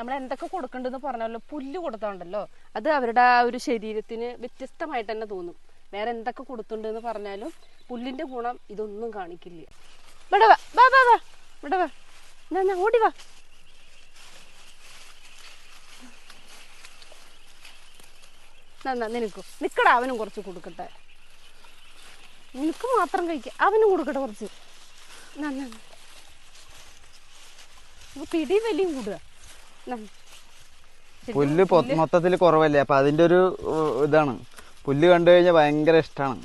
നമ്മൾ എന്തൊക്കെ കൊടുക്കണ്ടെന്ന് പറഞ്ഞല്ലോ പുല്ല് കൊടുത്തോണ്ടല്ലോ അത് അവരുടെ ആ ഒരു ശരീരത്തിന് വ്യത്യസ്തമായിട്ട് തന്നെ തോന്നും. വേറെ എന്തൊക്കെ കൊടുത്തുണ്ടെന്ന് പറഞ്ഞാലും പുല്ലിന്റെ ഗുണം ഇതൊന്നും കാണിക്കില്ല. ഇവിടെ വാ വാ വാ ഓടി വാ. നന്നാ നിനക്കും? നിക്കടാ അവനും കുറച്ച് കൊടുക്കട്ടെ. നിനക്ക് മാത്രം കഴിക്കുക അവനും കൊടുക്കട്ടെ കുറച്ച്. നന്നാ പിടി വലിയും കൂടുക. പുല്ല് മൊത്തത്തിൽ കുറവല്ലേ? അപ്പൊ അതിന്റെ ഒരു ഇതാണ്. പുല്ല് കണ്ടു കഴിഞ്ഞാൽ ഭയങ്കര ഇഷ്ടമാണ്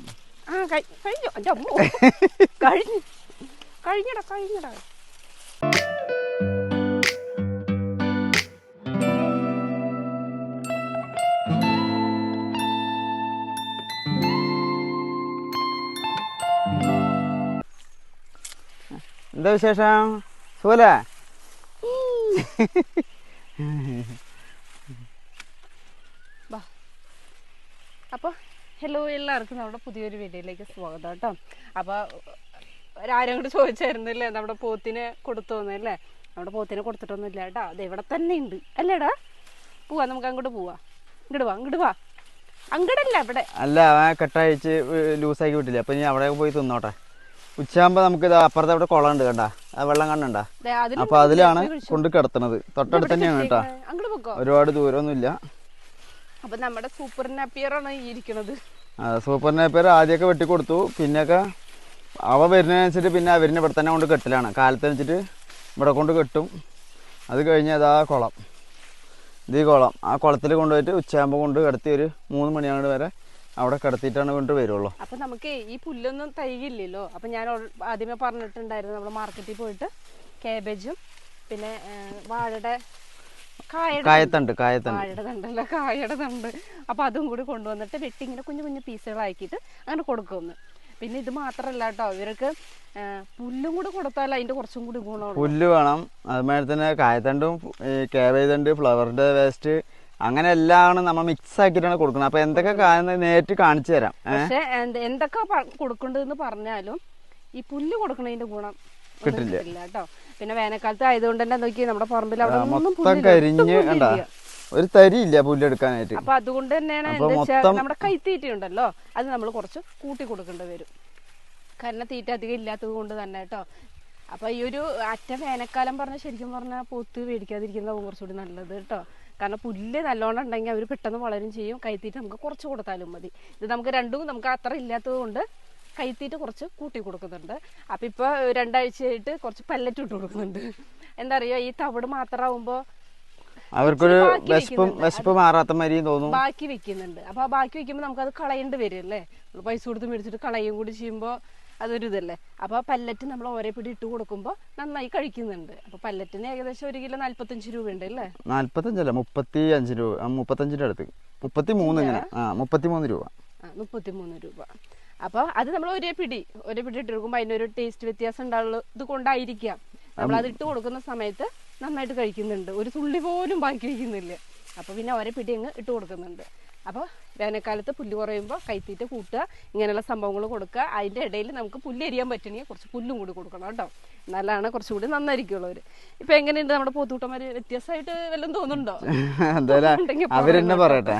കഴിഞ്ഞടാ കഴിഞ്ഞടാ. എന്താ വിശേഷം? സുഖല്ലേ? വാ. അപ്പോൾ ഹലോ എല്ലാവർക്കും നമ്മുടെ പുതിയൊരു വീഡിയോയിലേക്ക് സ്വാഗതം കേട്ടോ. അപ്പോൾ ആരും കൂടി ചോദിച്ചായിരുന്നില്ലേ നമ്മുടെ പോത്തിനെ കൊടുത്തോന്നല്ലേ നമ്മുടെ പോത്തിനെ കൊടുത്തിട്ടൊന്നുമില്ല കേട്ടോ. അത് ഇവിടെ തന്നെ ഉണ്ട് അല്ലേടാ? പോവാ നമുക്ക് അങ്ങോട്ട് പോവാ. ഇങ്ങോട്ട് വാ ഇങ്ങോട്ട് വാ. അങ്ങടല്ല ഇവിടെ. അല്ല അവൻ കെട്ടഴിച്ച് ലൂസാക്കി വിട്ടില്ല? അപ്പൊ ഇനി അവിടെ പോയി തിന്നോട്ടെ. ഉച്ചയാകുമ്പോ നമുക്ക് ഇത് അപ്പുറത്ത് അവിടെ കുളം ഉണ്ട് കണ്ടാ. ആ വെള്ളം കണ്ടണ്ട അപ്പൊ അതിലാണ് കൊണ്ട് കിടത്തണത്. തൊട്ടടുത്ത് തന്നെയാണ് കേട്ടോ. ഒരുപാട് ദൂരമൊന്നുമില്ല അപ്പൊ നമ്മുടെ സൂപ്പർ നാപ്പിയറാണ് ഈ ഇരിക്കണത്. സൂപ്പർ നേപ്പർ ആദ്യമൊക്കെ വെട്ടിക്കൊടുത്തു. പിന്നെയൊക്കെ അവ വരുന്നതിനനുസരിച്ച് പിന്നെ അവരിനെ ഇവിടെ തന്നെ കൊണ്ട് കെട്ടലാണ്. കാലത്ത് വെച്ചിട്ട് ഇവിടെ കൊണ്ട് കെട്ടും. അത് കഴിഞ്ഞ് അതാ കുളം. ഇത് ഈ കുളം. ആ കുളത്തിൽ കൊണ്ടുപോയിട്ട് ഉച്ചയാകുമ്പോൾ കൊണ്ട് കിടത്തി ഒരു മൂന്ന് മണിയാണ് വരെ അവിടെ കിടത്തിയിട്ടാണ് വീണ്ടും വരുള്ളൂ. അപ്പൊ നമുക്ക് ഈ പുല്ലൊന്നും തൈകില്ലല്ലോ. അപ്പൊ ഞാൻ ആദ്യമേ പറഞ്ഞിട്ടുണ്ടായിരുന്നു നമ്മൾ മാർക്കറ്റിൽ പോയിട്ട് കേബേജും പിന്നെ വാഴയുടെ കായത്തണ്ട് കായത്തണ്ട്. വാഴയുടെ തണ്ടല്ല കായയുടെ തണ്ട്. അപ്പൊ അതും കൂടി കൊണ്ടുവന്നിട്ട് വെട്ടി ഇങ്ങനെ കുഞ്ഞു കുഞ്ഞു പീസുകളാക്കിയിട്ട് അങ്ങനെ കൊടുക്കുമെന്ന് പിന്നെ ഇത് മാത്രല്ല കേട്ടോ ഇവർക്ക് പുല്ലും കൂടി കൊടുത്താൽ അതിന്റെ കുറച്ചും കൂടി ഗുണമുള്ളൂ. പുല്ല് വേണം. അതുമാതിരി തന്നെ കായത്തണ്ടും കാബേജ് തണ്ട് ഫ്ലവറിന്റെ വേസ്റ്റ് അങ്ങനെ എല്ലാം നമ്മൾ മിക്സ് ആക്കിയിട്ടാണ് കൊടുക്കുന്നത്. അപ്പൊ എന്തൊക്കെ നേരിട്ട് കാണിച്ചു തരാം. പക്ഷേ എന്തൊക്കെ കൊടുക്കണ്ടെന്ന് പറഞ്ഞാലും ഈ പുല്ല് കൊടുക്കണതിന്റെ ഗുണം കിട്ടില്ല. കേട്ടോ. പിന്നെ വേനൽക്കാലത്ത് ആയതുകൊണ്ട് തന്നെ നോക്കി നമ്മുടെ പറമ്പിൽ അവിടെ മൊത്തം കരിഞ്ഞ് ഒരു തരിയില്ല പുല്ലെടുക്കാനായിട്ട്. അപ്പൊ അതുകൊണ്ട് തന്നെയാണ് നമ്മുടെ കൈത്തീറ്റ ഉണ്ടല്ലോ അത് നമ്മൾ കുറച്ച് കൂട്ടി കൊടുക്കേണ്ടി വരും. കാരണം തീറ്റ അധികം ഇല്ലാത്തത് കൊണ്ട് തന്നെ കേട്ടോ. അപ്പൊ ഈ ഒരു അറ്റ വേനൽക്കാലം പറഞ്ഞ ശരിക്കും പറഞ്ഞാൽ പോത്ത് മേടിക്കാതിരിക്കുന്നതാവും കുറച്ചുകൂടി നല്ലത് കേട്ടോ. കാരണം പുല്ല് നല്ലോണം ഉണ്ടെങ്കിൽ അവർ പെട്ടെന്ന് വളരും ചെയ്യും. കൈത്തീറ്റ നമുക്ക് കുറച്ച് കൊടുത്താലും മതി. ഇത് നമുക്ക് രണ്ടും നമുക്ക് അത്ര ഇല്ലാത്തത് കൊണ്ട് കൈത്തീറ്റ കുറച്ച് കൂട്ടി കൊടുക്കുന്നുണ്ട്. അപ്പം ഇപ്പോൾ രണ്ടാഴ്ചയായിട്ട് കുറച്ച് പല്ലറ്റ് ഇട്ട് കൊടുക്കുന്നുണ്ട്. എന്താ അറിയോ? ഈ തവിട് മാത്രമാവുമ്പോൾ അവർക്കൊരു വിശപ്പും. വിശപ്പ് മാറാത്ത മാതിരി തോന്നും. ബാക്കി വെക്കുന്നുണ്ട്. അപ്പൊ ബാക്കി വെക്കുമ്പോൾ നമുക്ക് അത് കളയേണ്ടി വരും അല്ലേ? നമ്മൾ പൈസ കൊടുത്ത് മേടിച്ചിട്ട് കളയും കൂടി ചെയ്യുമ്പോൾ അതൊരു ഇതല്ലേ അപ്പോൾ ആ പല്ലറ്റ് നമ്മൾ ഒരേ പിടി ഇട്ട് കൊടുക്കുമ്പോൾ നന്നായി കഴിക്കുന്നുണ്ട്. അപ്പോൾ പല്ലറ്റിന് ഏകദേശം ഒരു കിലോ നാല്പത്തഞ്ച് രൂപ ഉണ്ട് അല്ലേ? നാല്പത്തഞ്ചല്ല മുപ്പത്തി അഞ്ച് രൂപ. ആ, മുപ്പത്തഞ്ചിന്റെ അടുത്ത്. മുപ്പത്തി മൂന്ന് ഇങ്ങനെ. ആ മുപ്പത്തി മൂന്ന് രൂപ. ആ മുപ്പത്തിമൂന്ന് രൂപ. അപ്പോൾ അത് നമ്മൾ ഒരേ പിടി ഒരേ പിടി ഇട്ട് കൊടുക്കുമ്പോൾ അതിനൊരു ടേസ്റ്റ് വ്യത്യാസം ഉണ്ടാവുള്ളത് കൊണ്ടായിരിക്കാം. നമ്മൾ അത് ഇട്ട് കൊടുക്കുന്ന സമയത്ത് നന്നായിട്ട് കഴിക്കുന്നുണ്ട്. ഒരു തുള്ളി പോലും ബാക്കി വയ്ക്കുന്നില്ല അപ്പോൾ പിന്നെ ഒരേ പിടി അങ്ങ് ഇട്ട് കൊടുക്കുന്നുണ്ട്. അപ്പോൾ വേനൽക്കാലത്ത് പുല്ല് കുറയുമ്പോൾ കൈത്തീറ്റ കൂട്ടുക ഇങ്ങനെയുള്ള സംഭവങ്ങൾ കൊടുക്കുക. അതിന്റെ ഇടയിൽ നമുക്ക് പുല്ല് എരിയാൻ പറ്റണമെങ്കിൽ കുറച്ച് പുല്ലും കൂടി കൊടുക്കണം കേട്ടോ. എന്നാലാണ് കുറച്ചുകൂടി നന്നായിരിക്കുള്ളൂ അവർ ഇപ്പൊ എങ്ങനെയുണ്ട് നമ്മുടെ പോത്തൂട്ടന്മാര്? വ്യത്യാസമായിട്ട് വല്ലതും തോന്നുന്നുണ്ടോ? അവരെന്നെ പറയട്ടെ.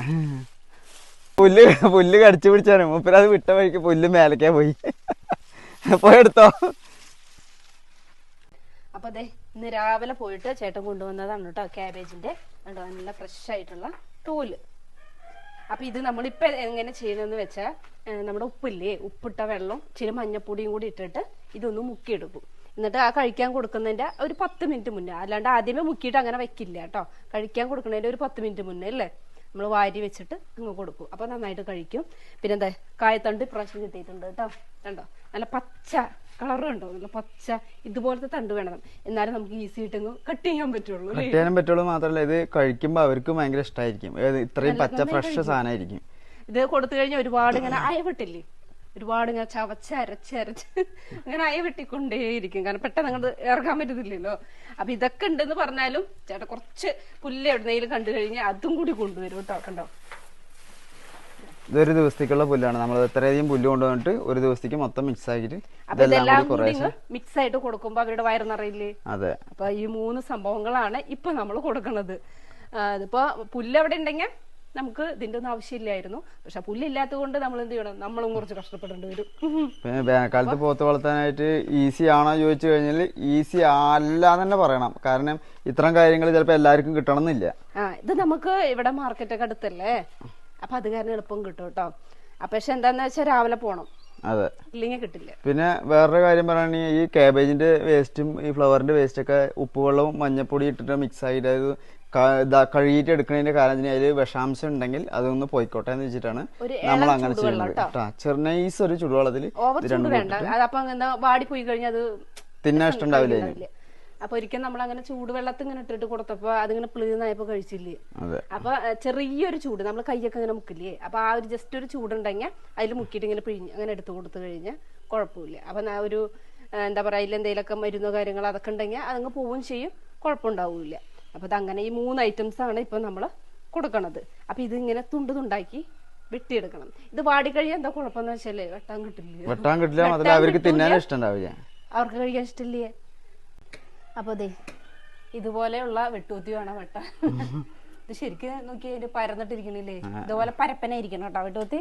പുല്ല് പുല്ല് കടിച്ചു പിടിച്ചാണ്. മൂപ്പര് അത് വിട്ട വഴിക്ക് പുല്ല് മേലക്കാൻ പോയി. പോയെടുത്തോ അപ്പൊ അതെ ഇന്ന് രാവിലെ പോയിട്ട് ചേട്ടൻ കൊണ്ടുവന്നതാണ് കേട്ടോ ക്യാബേജിന്റെ. നല്ല ഫ്രഷ് ആയിട്ടുള്ള തോൽ. അപ്പൊ ഇത് നമ്മളിപ്പോ എങ്ങനെ ചെയ്യുന്നതെന്ന് വെച്ചാൽ നമ്മുടെ ഉപ്പില്ലേ ഉപ്പിട്ട വെള്ളം ഇച്ചിരി മഞ്ഞപ്പൊടിയും കൂടി ഇട്ടിട്ട് ഇതൊന്ന് മുക്കിയെടുക്കും. എന്നിട്ട് ആ കഴിക്കാൻ കൊടുക്കുന്നതിന്റെ ഒരു പത്ത് മിനിറ്റ് മുന്നേ അല്ലാണ്ട് ആദ്യമേ മുക്കിയിട്ട് അങ്ങനെ വെക്കില്ല കേട്ടോ. കഴിക്കാൻ കൊടുക്കുന്നതിന്റെ ഒരു പത്ത് മിനിറ്റ് മുന്നേ അല്ലേ? നമ്മൾ വാരി വെച്ചിട്ട് അങ്ങ് കൊടുക്കും. അപ്പൊ നന്നായിട്ട് കഴിക്കും. പിന്നെന്താ കായത്തണ്ട് ഇപ്രാവശ്യം കിട്ടിയിട്ടുണ്ട് കേട്ടോ. കണ്ടോ? നല്ല പച്ച കളറും ഉണ്ടാവും നല്ല പച്ച ഇതുപോലത്തെ തണ്ട് വേണം. എന്നാലും നമുക്ക് ഈസി ആയിട്ട് കട്ട് ചെയ്യാൻ പറ്റുള്ളൂ കട്ട് ചെയ്യാൻ പറ്റുള്ളൂ മാത്രമല്ല ഇത് കഴിക്കുമ്പോൾ അവർക്ക് ഭയങ്കര ഇഷ്ടമായിരിക്കും ഇത്രയും പച്ച ഫ്രഷ് സാധനമായിരിക്കും. ഇത് കൊടുത്തു കഴിഞ്ഞാൽ ഒരുപാട് ഇങ്ങനെ അയവിട്ടില്ലേ? ഒരുപാട് ഇങ്ങനെ ചവച്ച് അരച്ച് അരച്ച് അങ്ങനെ അയവെട്ടിക്കൊണ്ടേയിരിക്കും. കാരണം പെട്ടെന്ന് അങ്ങോട്ട് ഇറക്കാൻ പറ്റത്തില്ലല്ലോ. അപ്പൊ ഇതൊക്കെ ഉണ്ടെന്ന് പറഞ്ഞാലും ചേട്ടാ കുറച്ച് പുല്ല് എവിടുന്നെങ്കിലും കണ്ടു കഴിഞ്ഞാൽ അതും കൂടി കൊണ്ടുവരും കേട്ടോ കണ്ടോ? ഇതൊരു ദിവസത്തേക്കുള്ള പുല്ലാണ്. നമ്മൾ ഇത്രയധികം പുല്ല് കൊണ്ടുവന്നിട്ട് ഒരു ദിവസത്തേക്ക് മൊത്തം മിക്സ് ആക്കിയിട്ട് ഇതെല്ലാം കൂടി മിക്സ് ആയിട്ട് കൊടുക്കുമ്പോ അവരുടെ വയറ് നിറയില്ലേ അതെ. അപ്പൊ ഈ മൂന്ന് സംഭവങ്ങളാണ് ഇപ്പൊ നമ്മൾ കൊടുക്കുന്നത് ഇപ്പൊ ഇതിപ്പോ പുല്ല് അവിടെ ഉണ്ടെങ്കിൽ നമുക്ക് ഇതിന്റെ ഒന്നും ആവശ്യമില്ലായിരുന്നു. പക്ഷെ പുല്ലില്ലാത്തത് കൊണ്ട് നമ്മൾ എന്ത് ചെയ്യണം? നമ്മളും കുറച്ച് കഷ്ടപ്പെടേണ്ടി വരും. പിന്നെ വേനൽക്കാലത്ത് പോത്ത് വളർത്താനായിട്ട് ഈസി ആണോ ചോദിച്ചു കഴിഞ്ഞാൽ ഈസി അല്ല തന്നെ പറയണം. കാരണം ഇത്തരം കാര്യങ്ങൾ ചിലപ്പോൾ എല്ലാവർക്കും കിട്ടണമെന്നില്ല. ആ ഇത് നമുക്ക് ഇവിടെ മാർക്കറ്റൊക്കെ അടുത്തല്ലേ? അപ്പൊ അത് കാരണം എളുപ്പം കിട്ടും കേട്ടോ. അപ്പൊ പക്ഷെ എന്താന്ന് വെച്ചാൽ രാവിലെ പോണം. അതെ. ഇല്ലെങ്കിൽ കിട്ടില്ല. പിന്നെ വേറൊരു കാര്യം പറയുകയാണെങ്കിൽ ഈ കാബേജിന്റെ വേസ്റ്റും ഈ ഫ്ലവറിന്റെ വേസ്റ്റ് ഒക്കെ ഉപ്പുവെള്ളവും മഞ്ഞപ്പൊടി ഇട്ടിട്ട് മിക്സ് ആയിട്ട് അത് കഴുകിയിട്ട് എടുക്കുന്നതിന്റെ കാരണം അതിൽ വിഷാംശം ഉണ്ടെങ്കിൽ അതൊന്ന് പോയിക്കോട്ടെ എന്ന് വെച്ചിട്ടാണ് നമ്മൾ അങ്ങനെ ചെയ്യുന്നത്. ചെറുനൈസ് ഒരു ചുടുവെള്ളത്തിൽ വാടി പോയി കഴിഞ്ഞാൽ തിന്നാൻ ഇഷ്ടമുണ്ടാവില്ല. അപ്പൊ ഒരിക്കൽ നമ്മൾ അങ്ങനെ ചൂടുവെള്ളത്തിൽ ഇങ്ങനെ ഇട്ടിട്ട് കൊടുത്തപ്പോ അതിങ്ങനെ പ്ലീന്നായപ്പോ കഴിച്ചില്ലേ? അപ്പൊ ചെറിയൊരു ചൂട് നമ്മൾ കൈയൊക്കെ ഇങ്ങനെ മുക്കില്ലേ? അപ്പൊ ആ ഒരു ജസ്റ്റ് ഒരു ചൂടുണ്ടെങ്കിൽ അതിൽ മുക്കിയിട്ട് ഇങ്ങനെ പിഴിഞ്ഞ് അങ്ങനെ എടുത്തു കൊടുത്തു കഴിഞ്ഞാൽ കുഴപ്പമില്ല. അപ്പൊ ആ ഒരു എന്താ പറയാ അതിൽ എന്തെങ്കിലുമൊക്കെ മരുന്നോ കാര്യങ്ങളോ അതൊക്കെ ഉണ്ടെങ്കിൽ അതങ്ങ് പോവുകയും ചെയ്യും. കുഴപ്പമുണ്ടാവില്ല അപ്പൊ അതങ്ങനെ ഈ മൂന്ന് ഐറ്റംസ് ആണ് ഇപ്പൊ നമ്മൾ കൊടുക്കണത്. അപ്പൊ ഇതിങ്ങനെ തുണ്ട് തുണ്ടാക്കി വെട്ടിയെടുക്കണം. ഇത് വാടിക്കഴിയാൻ എന്താ കുഴപ്പമെന്ന് വെച്ചാലേ വെട്ടാൻ കിട്ടില്ല വെട്ടാൻ കിട്ടില്ല അവർക്ക് കഴിക്കാൻ ഇഷ്ടമില്ലേ? അപ്പൊ അതെ ഇതുപോലെയുള്ള വെട്ടൂത്തി വേണം വെട്ടാൻ. ഇത് ശരിക്കും നോക്കി അതിന്റെ പരന്നിട്ടിരിക്കണില്ലേ? ഇതുപോലെ പരപ്പനായിരിക്കണം കേട്ടോ വെട്ടൂത്തി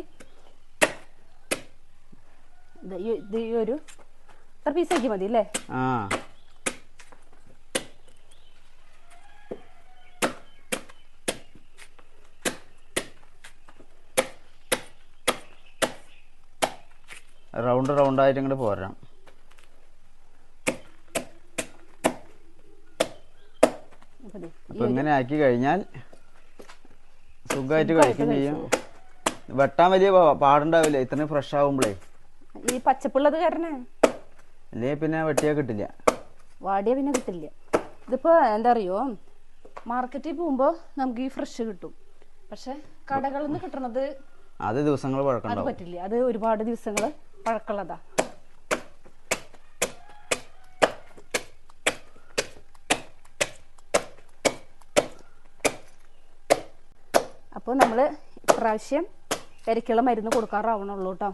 ഇത് ഈ- ഒരു ഇത്ര പീസാക്കി മതി അല്ലേ? റൗണ്ട് റൗണ്ട് ആയിട്ട് ഇങ്ങോട്ട് പോരാം. അപ്പൊ ഇങ്ങനെ ആക്കി കഴിഞ്ഞാൽ സുഖമായിട്ട് കഴിക്കുകയും ചെയ്യും. വെട്ടാൻ വലിയ പാടുണ്ടാവില്ല. ഇത്രയും ഫ്രഷ് ആവുമ്പോഴേ ഈ പച്ചപ്പുള്ളത് കാരണേ അല്ലേ പിന്നെ വെട്ടിയാ കിട്ടില്ല. വാടിയ പിന്നെ കിട്ടില്ല. ഇതിപ്പോ എന്താ അറിയോ? മാർക്കറ്റിൽ പോകുമ്പോ നമുക്ക് ഈ ഫ്രഷ് കിട്ടും. പക്ഷെ കടകളിൽ നിന്ന് കിട്ടണത് അത് ദിവസങ്ങൾ പറ്റില്ല. അത് ഒരുപാട് ദിവസങ്ങൾ പഴക്കമുള്ളതാ. അപ്പോൾ നമ്മൾ ഇപ്രാവശ്യം പെരക്കുള്ള മരുന്ന് കൊടുക്കാറാവണുള്ളൂ കേട്ടോ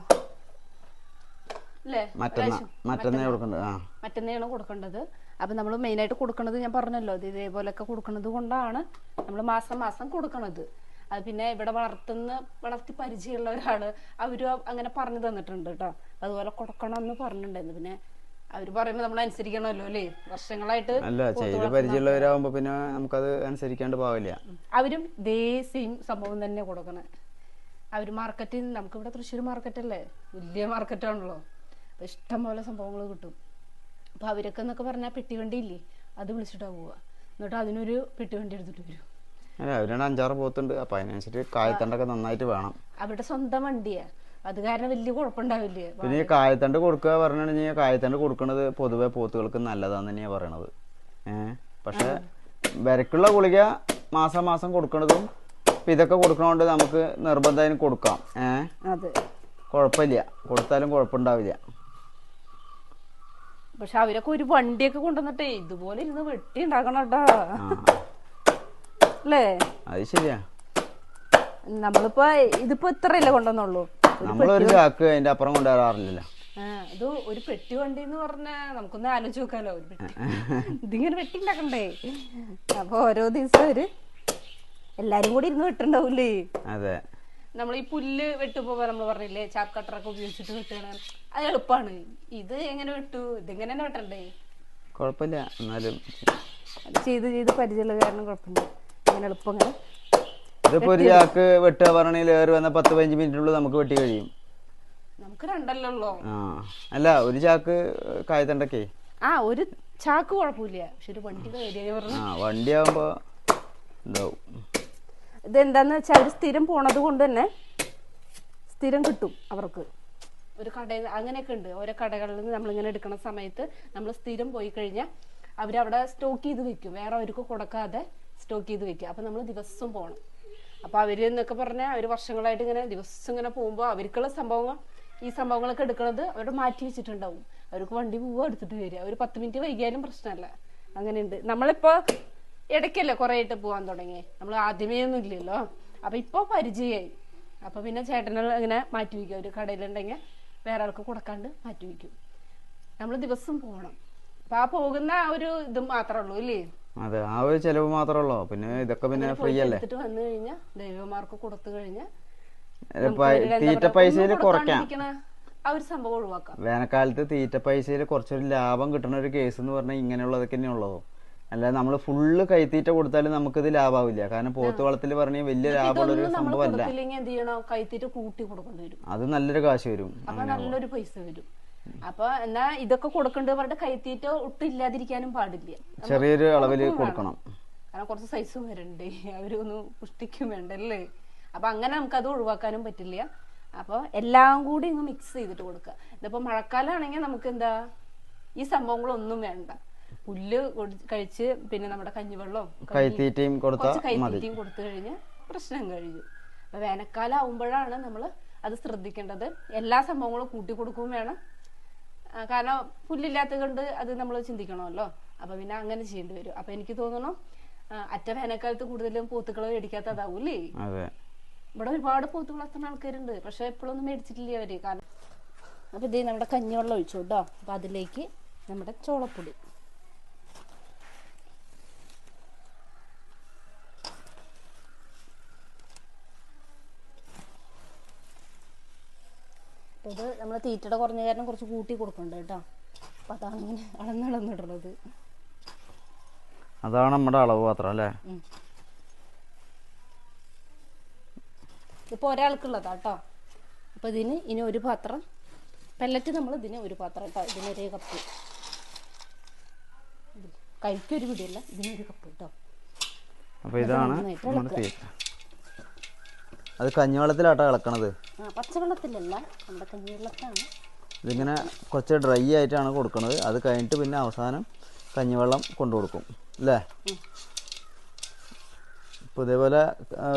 മറ്റന്നെയാണ് കൊടുക്കേണ്ടത്. അപ്പം നമ്മൾ മെയിനായിട്ട് കൊടുക്കണത് ഞാൻ പറഞ്ഞല്ലോ ഇത് ഇതേപോലെയൊക്കെ കൊടുക്കുന്നത് കൊണ്ടാണ് നമ്മൾ മാസം മാസം കൊടുക്കണത്. അത് പിന്നെ ഇവിടെ വളർത്തുന്ന വളർത്തി പരിചയമുള്ള ഒരാൾ അവർ അങ്ങനെ പറഞ്ഞു തന്നിട്ടുണ്ട് കേട്ടോ അതുപോലെ കൊടുക്കണം എന്ന് പറഞ്ഞിട്ടുണ്ടായിരുന്നു. പിന്നെ അവർ പറയുമ്പോ നമ്മൾ അനുസരിക്കണമല്ലോ അല്ലേ? വർഷങ്ങളായിട്ട് അല്ല ചെയ്ത് പരിചയമുള്ളവരാകുമ്പോ പിന്നെ നമുക്കത് അനുസരിക്കാണ്ട് പാവില്ല. അവരും ഇതേ സെയിം സംഭവം തന്നെ കൊടുക്കണേ. അവർ മാർക്കറ്റിൽ നമുക്ക് ഇവിടെ തൃശ്ശൂർ മാർക്കറ്റ് അല്ലേ? വലിയ മാർക്കറ്റാണല്ലോ അപ്പൊ ഇഷ്ടംപോലെ സംഭവങ്ങൾ കിട്ടും. അപ്പൊ അവരൊക്കെ എന്നൊക്കെ പറഞ്ഞാൽ പെട്ടിവണ്ടി ഇല്ലേ? അത് വിളിച്ചിട്ടാ പോവുക. എന്നിട്ട് അതിനൊരു പെട്ടിവണ്ടി എടുത്തിട്ട് വരും. അല്ല അവരാണ് അഞ്ചാറ് പോത്തുണ്ട്. അപ്പൊ അതിനനുസരിച്ച് കായത്തണ്ടൊക്കെ നന്നായിട്ട് വേണം. അവരുടെ സ്വന്തം വണ്ടിയാ. അത് കാരണം വലിയ കുഴപ്പമുണ്ടാവില്ല? പിന്നെ ഈ കായത്തണ്ട് കൊടുക്കുക പറഞ്ഞിട്ടുണ്ടെങ്കിൽ കായത്തണ്ട് കൊടുക്കുന്നത് പൊതുവെ പോത്തുകൾക്ക് നല്ലതാന്ന് തന്നെയാണ് പറയണത്. ഏഹ് പക്ഷെ വിരക്കുള്ള ഗുളിക മാസം മാസം കൊടുക്കണതും ഇതൊക്കെ കൊടുക്കണോണ്ട് നമുക്ക് നിർബന്ധമായും കൊടുക്കാം. ഏഹ് കുഴപ്പമില്ല. കൊടുത്താലും കുഴപ്പമുണ്ടാവില്ല. പക്ഷെ അവരൊക്കെ ഒരു വണ്ടിയൊക്കെ കൊണ്ടുവന്നിട്ടേ ഇതുപോലെ ഇരുന്ന് വെട്ടി ഉണ്ടാക്കണം കേട്ടാ അല്ലേ? അത് ശരിയാ. നമ്മളിപ്പോ ഇതിപ്പോ ഇത്രയല്ലേ കൊണ്ടുവന്നുള്ളൂ? നമ്മളൊരു ചാക്ക് അതിന്റെ അപ്പുറം കൊണ്ടുവരാറില്ലല്ലോ. ഇത് ഒരു പെട്ടി വണ്ടി എന്ന് പറഞ്ഞാ നമുക്കൊന്ന് ആലോചിച്ച് നോക്കാലോ. ഒരു പെട്ടി. ഇതിങ്ങനെ വെട്ടി ഉണ്ടാക്കണ്ടേ? അപ്പൊ ഓരോ ദിവസം ഒരു എല്ലാരും കൂടി ഇരുന്ന് വെട്ടുണ്ടാവൂലേ? അതെ. നമ്മൾ ഈ പുല്ല് വെട്ടുമ്പോ നമ്മൾ പറഞ്ഞില്ലേ ചാപ്പ് കട്ടറൊക്കെ ഉപയോഗിച്ചിട്ട് വെട്ടണം. അത് എളുപ്പമാണ് ഇത് എങ്ങനെ വെട്ടു? ഇതിങ്ങനെ തന്നെ വെട്ടണ്ടേ? കുഴപ്പമില്ല. എന്നാലും ചെയ്ത് ചെയ്ത് പരിചയമുള്ള കാരണം കുഴപ്പമില്ല. അങ്ങനെ എളുപ്പം അങ്ങനെ ഇതിപ്പോ ഒരു ചാക്ക് വെട്ടുക പറഞ്ഞാൽ ഏറി വന്ന പത്ത് പതിനഞ്ച് മിനിറ്റിനുള്ളിൽ നമുക്ക് വെട്ടി കഴിയും. നമുക്ക് രണ്ടല്ലോ ആ അല്ല ഒരു ചാക്ക് കായത്തണ്ടൊക്കെ. ആ ഒരു ചാക്ക് കുഴപ്പമില്ല. പക്ഷെ ഒരു വണ്ടി ആ വണ്ടി ആവുമ്പോ ഇതാവും. ഇതെന്താന്ന് വെച്ചാൽ അവർ സ്ഥിരം പോണത് കൊണ്ട് തന്നെ സ്ഥിരം കിട്ടും അവർക്ക്. ഒരു കടയിൽ അങ്ങനെയൊക്കെ ഉണ്ട്. ഓരോ കടകളിൽ നിന്ന് നമ്മളിങ്ങനെ എടുക്കുന്ന സമയത്ത് നമ്മൾ സ്ഥിരം പോയി കഴിഞ്ഞാൽ അവരവിടെ സ്റ്റോക്ക് ചെയ്ത് വെക്കും. വേറെ അവർക്ക് കൊടുക്കാതെ സ്റ്റോക്ക് ചെയ്ത് വെക്കും. അപ്പം നമ്മൾ ദിവസവും പോകണം അപ്പോൾ അവർ എന്നൊക്കെ പറഞ്ഞാൽ അവർ വർഷങ്ങളായിട്ട് ഇങ്ങനെ ദിവസം ഇങ്ങനെ പോകുമ്പോൾ അവർക്കുള്ള സംഭവങ്ങൾ ഈ സംഭവങ്ങളൊക്കെ എടുക്കുന്നത് അവിടെ മാറ്റി വെച്ചിട്ടുണ്ടാവും. അവർക്ക് വണ്ടി പോവുക എടുത്തിട്ട് വരിക. ഒരു പത്ത് മിനിറ്റ് വൈകിയാലും പ്രശ്നമല്ല അങ്ങനെയുണ്ട്. നമ്മളിപ്പോൾ ഇടയ്ക്കല്ലേ കുറേ ആയിട്ട് പോകാൻ തുടങ്ങി നമ്മൾ ആദ്യമേ ഒന്നും ഇല്ലല്ലോ. അപ്പൊ ഇപ്പൊ പരിചയമായി അപ്പൊ പിന്നെ ചേട്ടനെ ഇങ്ങനെ മാറ്റി വയ്ക്കും ഒരു കടയിലുണ്ടെങ്കിൽ വേറെ ആൾക്ക് കൊടുക്കാണ്ട് മാറ്റി വയ്ക്കും നമ്മൾ ദിവസം പോകണം അപ്പൊ ആ പോകുന്ന ഒരു ഇത് മാത്രമേ ഉള്ളൂ ഇല്ലേ? അതെ ആ ഒരു ചെലവ് മാത്രമേ ഉള്ളൂ. പിന്നെ ഇതൊക്കെ പിന്നെ ഫ്രീ അല്ലേ? എടുത്തിട്ട് വന്നു കഴിഞ്ഞാൽ ദൈവമാർക്ക് കൊടുത്തു കഴിഞ്ഞാൽ തീറ്റ പൈസയിൽ കുറയ്ക്കാം. ആ ഒരു സംഭവം ഒഴിവാക്കാം. വേനൽക്കാലത്ത് തീറ്റ പൈസയിൽ കുറച്ചൊരു ലാഭം കിട്ടുന്ന ഒരു കേസ് എന്ന് പറഞ്ഞാൽ ഇങ്ങനെയുള്ളതൊക്കെ തന്നെ ഉള്ളതോ അല്ലാതെ നമ്മൾ ഫുള്ള് കൈത്തീറ്റ കൊടുത്താലും നമുക്കിത് ലാഭാവില്ല. കാരണം പോത്ത് വളത്തിൽ പറഞ്ഞാൽ വലിയ ലാഭമുള്ള ഒരു സംഭവമല്ല. കൈത്തീറ്റ് കൂട്ടി കൊടുക്കേണ്ടി വരും. അത് നല്ലൊരു കാശ് വരും. നല്ലൊരു പൈസ വരും. അപ്പൊ എന്നാ ഇതൊക്കെ കൊടുക്കേണ്ടത് പറഞ്ഞിട്ട് കൈത്തീറ്റ ഒട്ടും ഇല്ലാതിരിക്കാനും പാടില്ല ചെറിയൊരു അളവിൽ കൊടുക്കണം. കാരണം കുറച്ച് സൈസ് വരണ്ടേ. അവരൊന്ന് പുഷ്ടിക്കും വേണ്ടല്ലേ? അപ്പൊ അങ്ങനെ നമുക്ക് അത് ഒഴിവാക്കാനും പറ്റില്ല. അപ്പൊ എല്ലാം കൂടി ഇങ്ങ് മിക്സ് ചെയ്തിട്ട് കൊടുക്കുക. ഇതിപ്പോ മഴക്കാലമാണെങ്കിൽ നമുക്ക് എന്താ? ഈ സംഭവങ്ങളൊന്നും വേണ്ട. പുല്ല് കഴിച്ച് പിന്നെ നമ്മുടെ കഞ്ഞിവെള്ളവും കൈത്തീറ്റയും കൈത്തീറ്റയും കൊടുത്തു കഴിഞ്ഞ് പ്രശ്നം കഴിഞ്ഞു. അപ്പൊ വേനൽക്കാലം ആവുമ്പോഴാണ് നമ്മൾ അത് ശ്രദ്ധിക്കേണ്ടത്. എല്ലാ സംഭവങ്ങളും കൂട്ടി കൊടുക്കുകയും വേണം. കാരണം പുല്ലില്ലാത്തത് കൊണ്ട് അത് നമ്മൾ ചിന്തിക്കണമല്ലോ. അപ്പൊ പിന്നെ അങ്ങനെ ചെയ്യേണ്ടി വരും. അപ്പൊ എനിക്ക് തോന്നുന്നു അറ്റ വേനൽക്കാലത്ത് കൂടുതലും പോത്തുക്കളെ മേടിക്കാത്തതാവൂലേ അതെ. ഇവിടെ ഒരുപാട് പോത്ത് വളർത്തുന്ന ആൾക്കാരുണ്ട്. പക്ഷെ എപ്പോഴൊന്നും മേടിച്ചിട്ടില്ല അവർ. കാരണം അപ്പൊ ഇതേ നമ്മുടെ കഞ്ഞിവെള്ളം ഒഴിച്ചു കേട്ടോ. അപ്പൊ അതിലേക്ക് നമ്മുടെ ചോളപ്പൊടി. ഇത് നമ്മൾ തീറ്റയുടെ കുറഞ്ഞ കാരണം കുറച്ച് കൂട്ടി കൊടുക്കണ്ട കേട്ടോ. അപ്പൊ അതാണ് ഇങ്ങനെ അളന്നളന്നിടുന്നത് അതാണ് നമ്മുടെ അളവ് പാത്രം അല്ലേ? ഇപ്പൊ ഒരാൾക്കുള്ളതാ കേട്ടോ അപ്പോൾ ഇതിന് ഇനി ഒരു പാത്രം പെല്ലറ്റ് നമ്മൾ ഇതിന് ഒരു പാത്രം കേട്ടോ ഇതിന് ഒരു കപ്പ്. കഴിക്കൊരു പിടിയല്ല ഇതിനൊരു കപ്പ് കേട്ടോ അപ്പോൾ ഇതാണ് നന്നായിട്ട് നമ്മുടെ തീറ്റ. അത് കഞ്ഞിവെള്ളത്തിലാട്ടോ ഇളക്കണത്. ആ പച്ചവെള്ളത്തിലല്ല നമ്മുടെ കഞ്ഞിവെള്ളത്താണ്. ഇതിങ്ങനെ കുറച്ച് ഡ്രൈ ആയിട്ടാണ് കൊടുക്കുന്നത് അത് കഴിഞ്ഞിട്ട് പിന്നെ അവസാനം കഞ്ഞിവെള്ളം കൊണ്ടു കൊടുക്കും അല്ലേ? ഇപ്പോൾ ഇതേപോലെ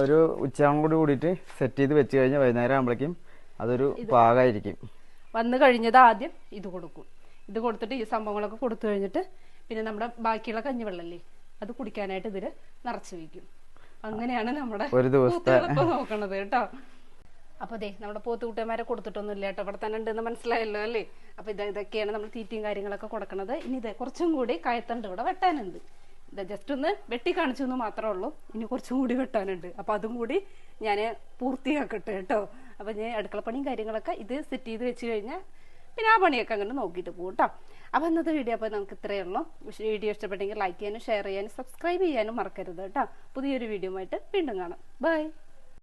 ഒരു ഉച്ചയാകും കൂടി കൂടിയിട്ട് സെറ്റ് ചെയ്ത് വെച്ച് കഴിഞ്ഞാൽ വൈകുന്നേരം ആകുമ്പോഴേക്കും അതൊരു പാകമായിരിക്കും വന്നു കഴിഞ്ഞത് ആദ്യം ഇത് കൊടുക്കും. ഇത് കൊടുത്തിട്ട് ഈ സംഭവങ്ങളൊക്കെ കൊടുത്തു കഴിഞ്ഞിട്ട് പിന്നെ നമ്മുടെ ബാക്കിയുള്ള കഞ്ഞിവെള്ളമല്ലേ അത് കുടിക്കാനായിട്ട് ഇതിൽ നിറച്ച് വയ്ക്കും. അങ്ങനെയാണ് നമ്മുടെ ഒരു ദിവസത്തെ നോക്കണത് കേട്ടോ. അപ്പൊ ദേ നമ്മുടെ പോത്തുകുട്ടിയന്മാരെ കൊടുത്തിട്ടൊന്നുമില്ല കേട്ടോ. ഇവിടെ തന്നെ ഉണ്ടെന്ന് മനസ്സിലായല്ലോ അല്ലേ? അപ്പൊ ഇത് ഇതൊക്കെയാണ് നമ്മൾ തീറ്റയും കാര്യങ്ങളൊക്കെ കൊടുക്കണത്. ഇനി ഇത് കുറച്ചും കൂടി കയത്തണ്ട് ഇവിടെ വെട്ടാനുണ്ട്. ഇത് ജസ്റ്റ് ഒന്ന് വെട്ടി കാണിച്ചു എന്ന് മാത്രമേ ഉള്ളൂ. ഇനി കുറച്ചും കൂടി വെട്ടാനുണ്ട്. അപ്പൊ അതും കൂടി ഞാൻ പൂർത്തിയാക്കട്ടെ കേട്ടോ. അപ്പൊ ഞാൻ അടുക്കളപ്പണിയും കാര്യങ്ങളൊക്കെ ഇത് സെറ്റ് ചെയ്ത് വെച്ച് കഴിഞ്ഞാൽ പിന്നെ ആ പണിയൊക്കെ അങ്ങോട്ട് നോക്കിയിട്ട് പോകും കേട്ടോ അപ്പോൾ ഇന്നത്തെ വീഡിയോ അപ്പോൾ നമുക്ക് ഇത്രയേ ഉള്ളൂ. വീഡിയോ ഇഷ്ടപ്പെട്ടെങ്കിൽ ലൈക്ക് ചെയ്യാനും ഷെയർ ചെയ്യാനും സബ്സ്ക്രൈബ് ചെയ്യാനും മറക്കരുത് കേട്ടോ പുതിയൊരു വീഡിയോ ആയിട്ട് വീണ്ടും കാണാം. ബൈ